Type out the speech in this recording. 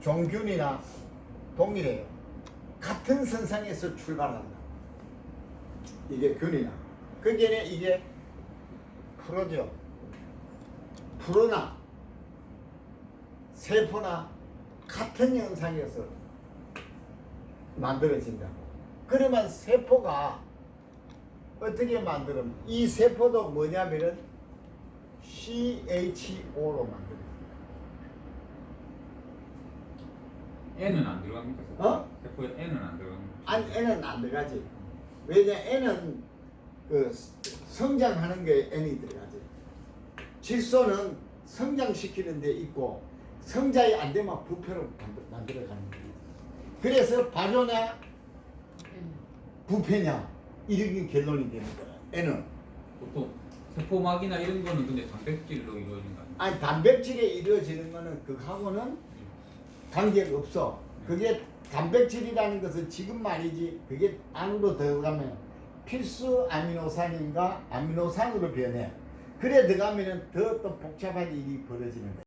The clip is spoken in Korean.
종균이나 동일해요. 같은 선상에서 출발한다. 이게 균이나. 그게는 이게 프로죠. 프로나 세포나 같은 현상에서 만들어진다고. 그러면 세포가 어떻게 만들면 이 세포도 뭐냐면은 CHO로 만들어요. N은 안 들어갑니까? 어? 세포에 N은 안 들어갑니까? 안 N은 안 들어가지. 왜냐 N은 그 성장하는 게 N이 들어가지. 질소는 성장시키는 데 있고 성장이 안 되면 부패로 만들- 만들어가는 거예요. 그래서 발효냐 부패냐 이런 게 결론이 되는 거야. N은 보통 세포막이나 이런 거는 근데 단백질로 이루어진 거 아니에요? 아니 단백질에 이루어지는 거는 그하고는 관계가 없어. 그게 단백질이라는 것은 지금 말이지 그게 안으로 들어가면 필수 아미노산인가 아미노산으로 변해. 그래 들어가면은 더 또 복잡한 일이 벌어지는 거야.